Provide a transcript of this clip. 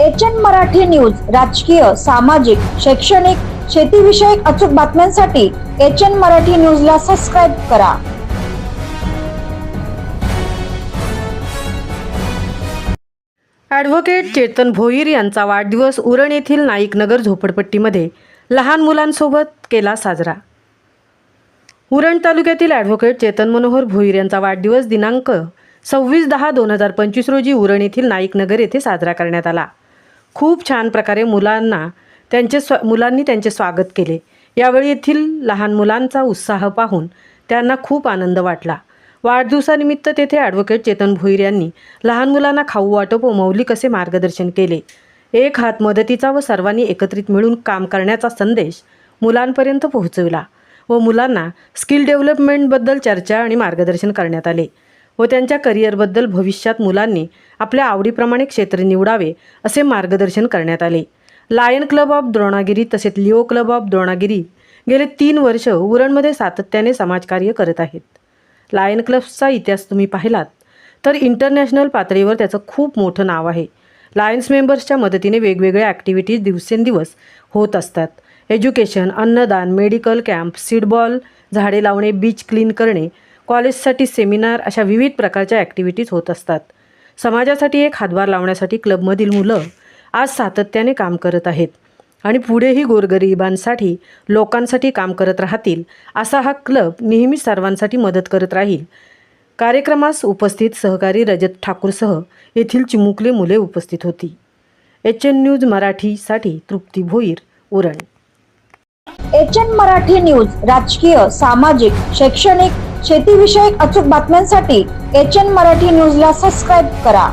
H N Marathi news राजकीय सामाजिक शैक्षणिक शेतीविषयक अचूक बातम्यांसाठी एच एन मराठी न्यूजला सबस्क्राईब करा. ॲडव्होकेट चेतन भोईर यांचा वाढदिवस उरण येथील नाईकनगर झोपडपट्टीमध्ये लहान मुलांसोबत केला साजरा. उरण तालुक्यातील ॲडव्होकेट चेतन मनोहर भोईर यांचा वाढदिवस दिनांक सव्वीस दहा दोन हजार पंचवीस रोजी उरण येथील नाईकनगर येथे साजरा करण्यात आला. खूप छान प्रकारे मुलांना त्यांचे स्व मुलांनी त्यांचे स्वागत केले. यावेळी येथील लहान मुलांचा उत्साह पाहून त्यांना खूप आनंद वाटला. वाढदिवसानिमित्त तेथे ॲडव्होकेट चेतन भोईर यांनी लहान मुलांना खाऊ वाटप व मौलिक असे मार्गदर्शन केले. एक हात मदतीचा व सर्वांनी एकत्रित मिळून काम करण्याचा संदेश मुलांपर्यंत पोहोचविला व मुलांना स्किल डेव्हलपमेंटबद्दल चर्चा आणि मार्गदर्शन करण्यात आले. व त्यांच्या करिअरबद्दल भविष्यात मुलांनी आपल्या आवडीप्रमाणे क्षेत्र निवडावे असे मार्गदर्शन करण्यात आले. लायन क्लब ऑफ द्रोणागिरी तसेच लिओ क्लब ऑफ द्रोणागिरी गेले तीन वर्ष उरणमध्ये सातत्याने समाजकार्य करत आहेत. लायन क्लब्सचा इतिहास तुम्ही पाहिलात तर इंटरनॅशनल पातळीवर त्याचं खूप मोठं नाव आहे. लायन्स मेंबर्सच्या मदतीने वेगवेगळ्या ॲक्टिव्हिटीज दिवसेंदिवस होत असतात. एज्युकेशन अन्नदान मेडिकल कॅम्प सीडबॉल झाडे लावणे बीच क्लीन करणे कॉलेजसाठी सेमिनार अशा विविध प्रकारच्या ॲक्टिव्हिटीज होत असतात. समाजासाठी एक हातभार लावण्यासाठी क्लबमधील मुलं आज सातत्याने काम करत आहेत. आणि पुढेही गोरगरिबांसाठी लोकांसाठी काम करत राहतील असा हा क्लब नेहमी सर्वांसाठी मदत करत राहील. कार्यक्रमास उपस्थित सहकारी रजत ठाकूरसह येथील चिमुकले मुले उपस्थित होती. एच एन न्यूज मराठीसाठी Trupti Bhoir Uran. H N Marathi news राजकीय सामाजिक शैक्षणिक शेतीविषयक अचूक बातम्यांसाठी एच एन मराठी न्यूजला सबस्क्राईब करा.